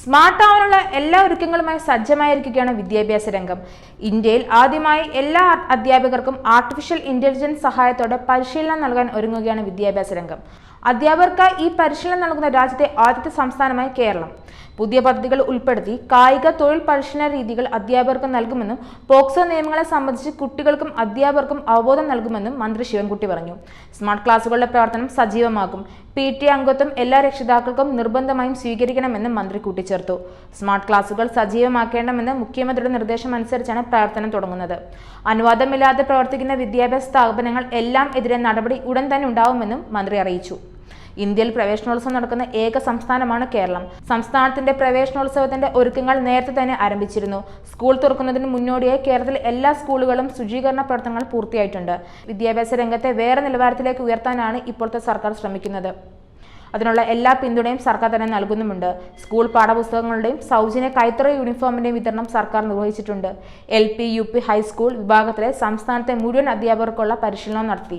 Smart ആവാനുള്ള എല്ലാ ഒരുക്കങ്ങളുമായി സജ്ജമായിരിക്കുകയാണ് വിദ്യാഭ്യാസ രംഗം. ഇന്ത്യയിൽ ആദ്യമായി എല്ലാ അധ്യാപകർക്കും ആർട്ടിഫിഷ്യൽ ഇന്റലിജൻസ് സഹായത്തോടെ പരിശീലനം നൽകാൻ ഒരുങ്ങുകയാണ് വിദ്യാഭ്യാസ രംഗം. അധ്യാപകർക്കായി ഈ പരിശീലനം നൽകുന്ന രാജ്യത്തെ ആദ്യത്തെ സംസ്ഥാനമായി കേരളം. പുതിയ പദ്ധതികൾ ഉൾപ്പെടുത്തി കായിക തൊഴിൽ പരിശീലന രീതികൾ അധ്യാപകർക്ക് നൽകുമെന്നും പോക്സോ നിയമങ്ങളെ സംബന്ധിച്ച് കുട്ടികൾക്കും അധ്യാപകർക്കും അവബോധം നൽകുമെന്നും മന്ത്രി ശിവൻകുട്ടി പറഞ്ഞു. സ്മാർട്ട് ക്ലാസുകളുടെ പ്രവർത്തനം സജീവമാക്കും പി ടി അംഗത്വം എല്ലാ രക്ഷിതാക്കൾക്കും നിർബന്ധമായും സ്വീകരിക്കണമെന്നും മന്ത്രി കൂട്ടിച്ചേർത്തു. സ്മാർട്ട് ക്ലാസുകൾ സജീവമാക്കേണമെന്ന് മുഖ്യമന്ത്രിയുടെ നിർദ്ദേശം അനുസരിച്ചാണ് പ്രവർത്തനം തുടങ്ങുന്നത്. അനുവാദമില്ലാതെ പ്രവർത്തിക്കുന്ന വിദ്യാഭ്യാസ സ്ഥാപനങ്ങൾ എല്ലാം എതിരെ നടപടി ഉടൻ തന്നെ ഉണ്ടാവുമെന്നും മന്ത്രി അറിയിച്ചു. ഇന്ത്യയിൽ പ്രവേശനോത്സവം നടക്കുന്ന ഏക സംസ്ഥാനമാണ് കേരളം. സംസ്ഥാനത്തിന്റെ പ്രവേശനോത്സവത്തിന്റെ ഒരുക്കങ്ങൾ നേരത്തെ തന്നെ ആരംഭിച്ചിരുന്നു. സ്കൂൾ തുറക്കുന്നതിന് മുന്നോടിയായി കേരളത്തിലെ എല്ലാ സ്കൂളുകളും ശുചീകരണ പ്രവർത്തനങ്ങൾ പൂർത്തിയായിട്ടുണ്ട്. വിദ്യാഭ്യാസ രംഗത്തെ വേറെ നിലവാരത്തിലേക്ക് ഉയർത്താനാണ് ഇപ്പോഴത്തെ സർക്കാർ ശ്രമിക്കുന്നത്. അതിനുള്ള എല്ലാ പിന്തുണയും സർക്കാർ തന്നെ നൽകുന്നുമുണ്ട്. സ്കൂൾ പാഠപുസ്തകങ്ങളുടെയും സൗജന്യ കൈത്തറി യൂണിഫോമിന്റെയും വിതരണം സർക്കാർ നിർവഹിച്ചിട്ടുണ്ട്. L P U P high school വിഭാഗത്തിലെ സംസ്ഥാനത്തെ മുഴുവൻ അധ്യാപകർക്കുള്ള പരിശീലനം നടത്തി.